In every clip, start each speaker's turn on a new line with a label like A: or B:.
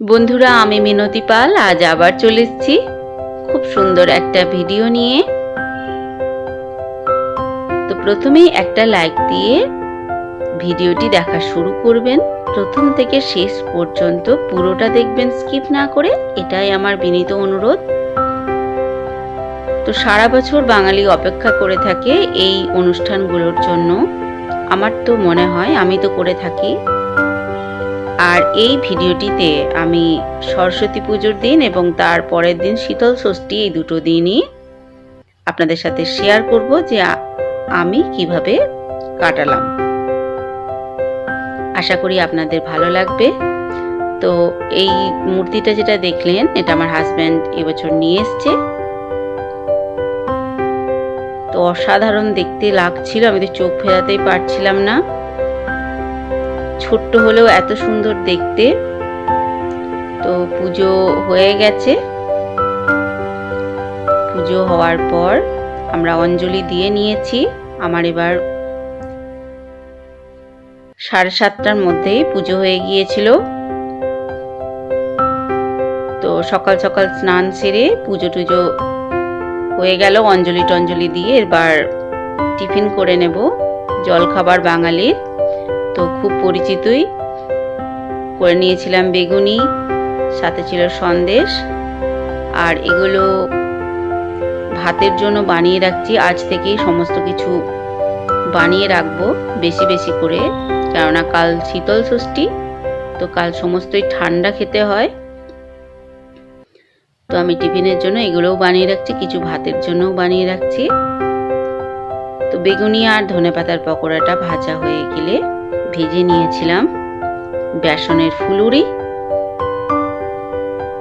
A: বন্ধুরা, আমি মিনতি পাল, আজ আবার চলে এসেছি খুব সুন্দর একটা ভিডিও নিয়ে। তো প্রথমেই একটা লাইক দিয়ে ভিডিওটি দেখা শুরু করবেন। প্রথম থেকে শেষ পর্যন্ত পুরোটা দেখবেন, স্কিপ না করে। এটাই আমার বিনীত অনুরোধ। তো সারা বছর বাঙালি অপেক্ষা করে থাকে এই অনুষ্ঠানগুলোর জন্য। আমার তো মনে হয়, আমি তো করে থাকি। আর এই ভিডিওটিতে আমি সরস্বতী পুজোর দিন এবং তার পরের দিন শীতল ষষ্ঠী এই দুটো দিনই আপনাদের সাথে শেয়ার করব যে আমি কীভাবে কাটালাম। আশা করি আপনাদের ভালো লাগবে। তো এই মূর্তিটা যেটা দেখলেন, এটা আমার হাজব্যান্ড এবছর নিয়ে এসছে। তো অসাধারণ দেখতে লাগছিল, আমি তো চোখ ফেরাতেই পারছিলাম না। ছোট্ট হলেও এত সুন্দর দেখতে। তো পুজো হয়ে গেছে। পুজো হওয়ার পর আমরা অঞ্জলি দিয়ে নিয়েছি। আমার এবার সাড়ে সাতটার মধ্যেই পুজো হয়ে গিয়েছিল। তো সকাল সকাল স্নান সেরে পুজো টুজো হয়ে গেল। অঞ্জলি টঞ্জলি দিয়ে এবার টিফিন করে নেব। জল খাবার বাঙালির। তো খুব পরিচিতই। করে নিয়েছিলাম বেগুনি, সাথে ছিল সন্দেশ। আর এগুলো ভাতের জন্য বানিয়ে রাখছি। আজ থেকেই সমস্ত কিছু বানিয়ে রাখব বেশি বেশি করে। কেননা কাল শীতল ষষ্ঠী, তো কাল সমস্তই ঠান্ডা খেতে হয়। তো আমি টিফিনের জন্য এগুলোও বানিয়ে রাখছি, কিছু ভাতের জন্যও বানিয়ে রাখছি। তো বেগুনি আর ধনেপাতার পকোড়াটা ভাজা হয়ে গেলে ভেজে নিয়েছিলাম। বেসনের ফুলুরি।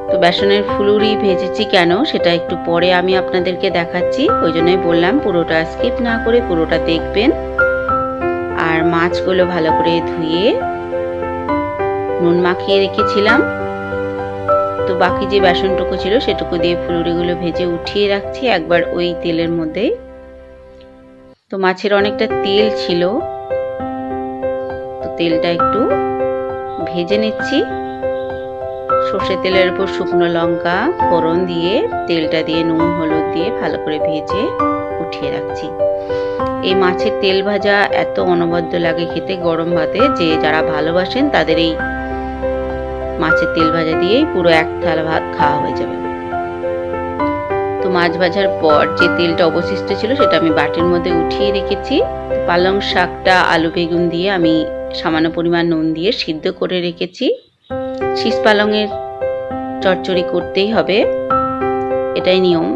A: তো বেসনের ফুলুরি ভেজেছি কেন? সেটা একটু পরে আমি আপনাদেরকে দেখাচ্ছি। ওই জন্যই বললাম পুরোটা স্কিপ না করে পুরোটা দেখবেন। আর মাছগুলো ভালো করে ধুয়ে নুন মাখিয়ে রেখেছিলাম। তো বাকি যে বেসনটুকু ছিল সেটুকু দিয়ে ফুলুরিগুলো ভেজে উঠিয়ে রাখছি একবার ওই তেলের মধ্যেই তো মাছের অনেকটা তেল ছিল। তেলটা একটু ভেজে নিচ্ছি। সর্ষে তেলের উপর শুকনো লঙ্কা, ফোড়ন দিয়ে তেলটা দিয়ে নুন, হলুদ দিয়ে ভালো করে ভেজে উঠিয়ে রাখছি। এই মাছের তেল ভাজা এত অনবদ্য লাগে খেতে গরম ভাতে যে যারা ভালোবাসেন তাদের এই মাছের তেল ভাজা দিয়েই পুরো এক থালা ভাত খাওয়া হয়ে যাবে। তো মাছ ভাজার পর যে তেলটা অবশিষ্ট ছিল সেটা আমি বাটির মধ্যে উঠিয়ে রেখেছি। পালং শাকটা, আলু বেগুন দিয়ে আমি সামান্য পরিমাণ নুন দিয়ে সিদ্ধ করে রেখেছি। শীষ পালংয়ের চচ্চড়ি করতেই হবে, এটাই নিয়ম।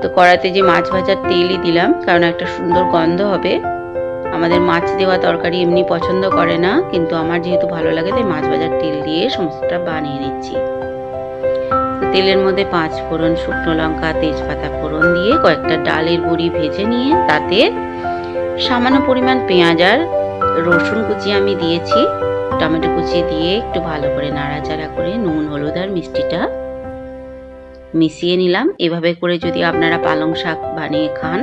A: তো কড়াতে যে মাছ ভাজার তেলই দিলাম, কারণ একটা সুন্দর গন্ধ হবে। আমাদের মাছ দেওয়া তরকারি এমনি পছন্দ করে না, কিন্তু আমার যেহেতু ভালো লাগে, তাই মাছ ভাজার তেল দিয়ে সমস্তটা বানিয়ে নিচ্ছি। তেলের মধ্যে পাঁচ ফোড়ন শুকনো লঙ্কা, তেজপাতা ফোড়ন দিয়ে কয়েকটা ডালের বড়ি ভেজে নিয়ে তাতে সামান্য পরিমাণ পেঁয়াজ আর রসুন কুচি আমি দিয়েছি। টমেটো কুচি দিয়ে একটু ভালো করে নাড়াচাড়া করে নুন, হলুদ আর মিষ্টিটা মিশিয়ে নিলাম। এভাবে করে যদি আপনারা পালং শাক বানিয়ে খান,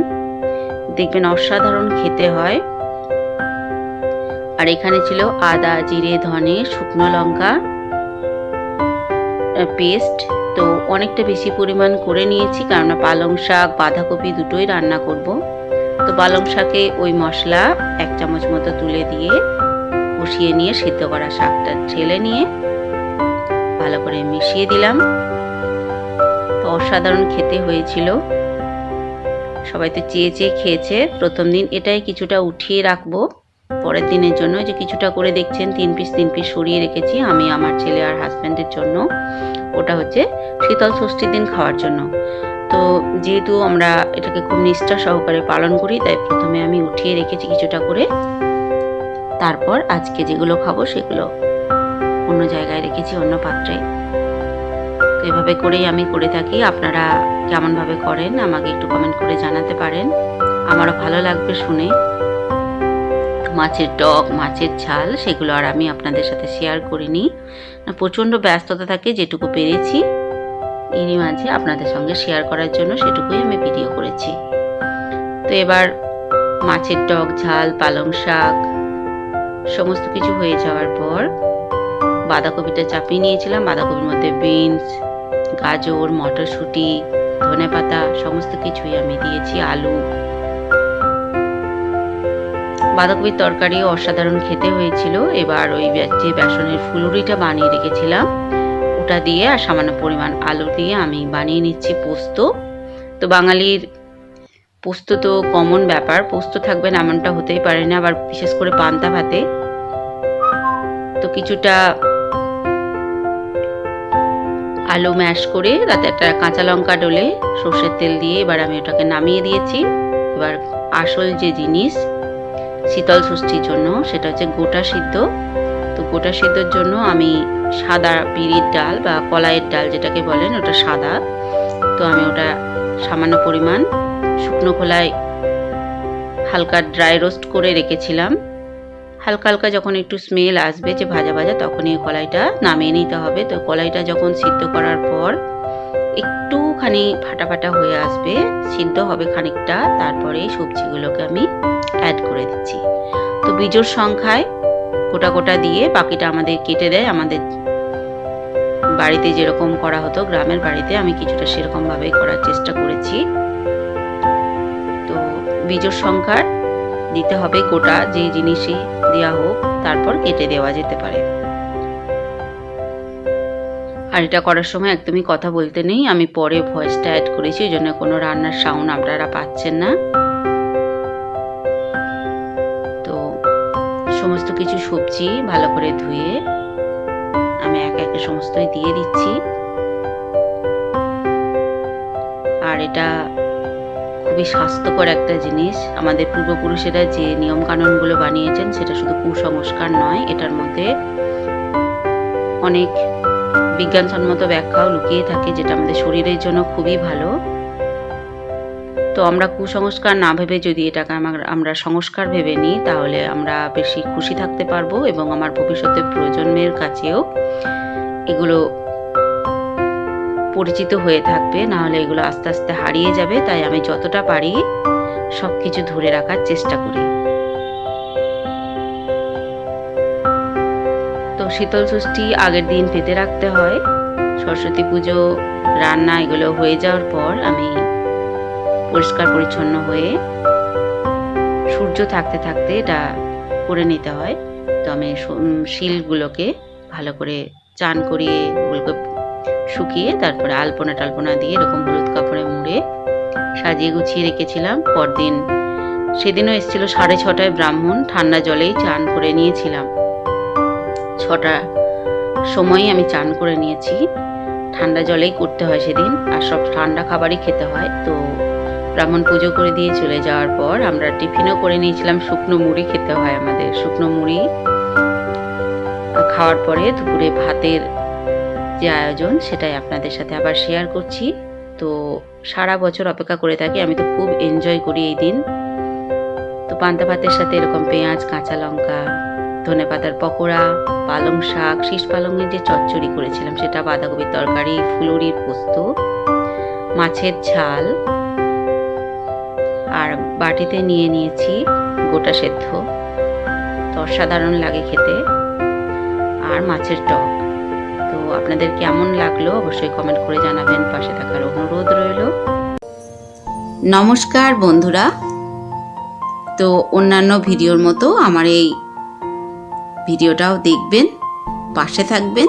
A: দেখবেন অসাধারণ খেতে হয়। আর এখানে ছিল আদা, জিরে, ধনে, শুকনো লঙ্কা পেস্ট। তো অনেকটা বেশি পরিমাণ করে নিয়েছি, কারণ পালং শাক, বাঁধাকপি দুটোই রান্না করব। তো পালং শাকে ওই মশলা এক চামচ মতো তুলে দিয়ে কষিয়ে নিয়ে সিদ্ধ করা শাকটা ঢেলে নিয়ে ভালো করে মিশিয়ে দিলাম। তো অসাধারণ খেতে হয়েছিল। সবাই তো চেয়ে চেয়ে খেয়েছে। প্রথম দিন এটাই কিছুটা উঠিয়ে রাখব। পরের দিনের জন্য যে কিছুটা করে দেখছেন, তিন পিস তিন পিস সরিয়ে রেখেছি আমি আমার ছেলে আর হাজব্যান্ডের জন্য। ওটা হচ্ছে শীতল ষষ্ঠীর দিন খাওয়ার জন্য। তো যেহেতু আমরা এটাকে খুব নিষ্ঠা সহকারে পালন করি, তাই প্রথমে আমি উঠিয়ে রেখেছি কিছুটা করে। তারপর আজকে যেগুলো খাব সেগুলো অন্য জায়গায় রেখেছি, অন্য পাত্রে। তো এভাবে করেই আমি করে থাকি। আপনারা কেমনভাবে করেন আমাকে একটু কমেন্ট করে জানাতে পারেন। আমারও ভালো লাগবে শুনে। মাছের টক, মাছের ঝাল, সেগুলো আর আমি আপনাদের সাথে শেয়ার করিনি। প্রচণ্ড ব্যস্ততা থাকে, যেটুকু পেরেছি। এরই মাঝে আপনাদের সঙ্গে শেয়ার করার জন্য সেটুকুই আমি ভিডিও করেছি। তো এবার মাছের টক, ঝাল, পালং শাক, সমস্ত কিছু হয়ে যাওয়ার পর বাঁধাকপিটা চাপিয়ে নিয়েছিলাম। বাঁধাকপির মধ্যে বিনস গাজর, মটরশুঁটি ধনে পাতা সমস্ত কিছুই আমি দিয়েছি, আলু। বাঁধাকপির তরকারি অসাধারণ খেতে হয়েছিল। এবার ওই যে বেসনের ফুলুরিটা বানিয়ে রেখেছিলাম ওটা দিয়ে আর সামান্য পরিমাণ আলু দিয়ে আমি বানিয়ে নিচ্ছি পোস্ত। তো বাঙালির পোস্ত তো কমন ব্যাপার, পোস্ত থাকবে না এমনটা হতেই পারে না, আবার বিশেষ করে পান্তা ভাতে। তো কিছুটা আলু ম্যাশ করে তাতে একটা কাঁচা লঙ্কা ডলে সর্ষের তেল দিয়ে এবার আমি ওটাকে নামিয়ে দিয়েছি। এবার আসল যে জিনিস, শীতল ষষ্ঠীর জন্য, সেটা হচ্ছে গোটা সিদ্ধ। গোটা সিদ্ধর জন্য আমি সাদা বিড়ির ডাল বা কলাইয়ের ডাল যেটাকে বলেন, ওটা সাদা। তো আমি ওটা সামান্য পরিমাণ শুকনো খোলায় হালকা ড্রাই রোস্ট করে রেখেছিলাম। হালকা হালকা যখন একটু স্মেল আসবে, যে ভাজা ভাজা, তখনই এই কলাইটা নামিয়ে নিতে হবে। তো কলাইটা যখন সিদ্ধ করার পর একটুখানি ফাটা ফাটা হয়ে আসবে, সিদ্ধ হবে খানিকটা, তারপরে সবজিগুলোকে আমি অ্যাড করে দিচ্ছি। তো বীজোর সংখ্যায় গোটা কোটা দিয়ে বাকিটা আমাদের কেটে দেয়। আমাদের বাড়িতে যেরকম করা হতো, গ্রামের বাড়িতে আমি কিছুটা সেরকম ভাবেই করার চেষ্টা করেছি। তো বীজোর সংখ্যার দিতে হবে গোটা, যে জিনিসই দেওয়া হোক, তারপর কেটে দেওয়া যেতে পারে। আর এটা করার সময় একদমই কথা বলতে নেই। আমি পরে ভয়েসটা অ্যাড করেছি, ওই জন্য কোনো রান্নার সাউন্ড আপনারা পাচ্ছেন না। সমস্ত কিছু সবজি ভালো করে ধুয়ে আমি এক একে সমস্তই দিয়ে দিচ্ছি। আর এটা খুবই স্বাস্থ্যকর একটা জিনিস। আমাদের পূর্বপুরুষেরা যে নিয়ম কানুনগুলো বানিয়েছেন, সেটা শুধু কুসংস্কার নয়, এটার মধ্যে অনেক বিজ্ঞানসম্মত ব্যাখ্যাও লুকিয়ে থাকে, যেটা আমাদের শরীরের জন্য খুবই ভালো। তো আমরা কুসংস্কার না ভেবে যদি এটাকে আমার- সংস্কার ভেবে নিই, তাহলে আমরা বেশি খুশি থাকতে পারব এবং আমার ভবিষ্যতে প্রজন্মের কাছেও এগুলো পরিচিত হয়ে থাকবে। না হলে এগুলো আস্তে আস্তে হারিয়ে যাবে। তাই আমি যতটা পারি সব কিছু ধরে রাখার চেষ্টা করি। তো শীতল ষষ্ঠী আগের দিন পেতে রাখতে হয়। সরস্বতী পুজো, রান্না এগুলো হয়ে যাওয়ার পর আমি পরিষ্কার পরিচ্ছন্ন হয়ে সূর্য থাকতে থাকতে এটা করে নিতে হয়। তো আমি শিলগুলোকে ভালো করে চান করিয়ে ওগুলোকে শুকিয়ে তারপরে আলপনা টালপনা দিয়ে এরকম হলুদ কাপড়ে মুড়ে সাজিয়ে গুছিয়ে রেখেছিলাম। পরদিন সেদিনও এসেছিল সাড়ে ছটায় ব্রাহ্মণ, ঠান্ডা জলেই চান করে নিয়েছিলাম। ছটা সময়ই আমি চান করে নিয়েছি। ঠান্ডা জলেই করতে হয় সেদিন আর সব ঠান্ডা খাবারই খেতে হয়। তো ব্রাহ্মণ পুজো করে দিয়ে চলে যাওয়ার পর আমরা টিফিনও করে নিয়েছিলাম। শুকনো মুড়ি খেতে হয় আমাদের। শুকনো মুড়ি খাওয়ার পরে দুপুরে ভাতের যে আয়োজন, সেটাই আপনাদের সাথে আবার শেয়ার করছি। তো সারা বছর অপেক্ষা করে থাকি। আমি তো খুব এনজয় করি এই দিন। তো পান্তা ভাতের সাথে এরকম পেঁয়াজ, কাঁচা লঙ্কা, ধনে পাতার পকোড়া, পালং শাক, শীষ পালংয়ের যে চচ্চড়ি করেছিলাম, সেটা বাঁধাকপির তরকারি, ফুলুরির পোস্ত, মাছের ঝাল আর বাটিতে নিয়ে নিয়েছি গোটা সেদ্ধ। তো অসাধারণ লাগে খেতে। আর মাছের টক। তো আপনাদের কেমন লাগল অবশ্যই কমেন্ট করে জানাবেন। পাশে থাকার অনুরোধ রইল। নমস্কার বন্ধুরা। তো অন্যান্য ভিডিওর মতো আমার এই ভিডিওটাও দেখবেন, পাশে থাকবেন।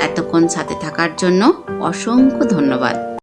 A: এতক্ষণ সাথে থাকার জন্য অসংখ্য ধন্যবাদ।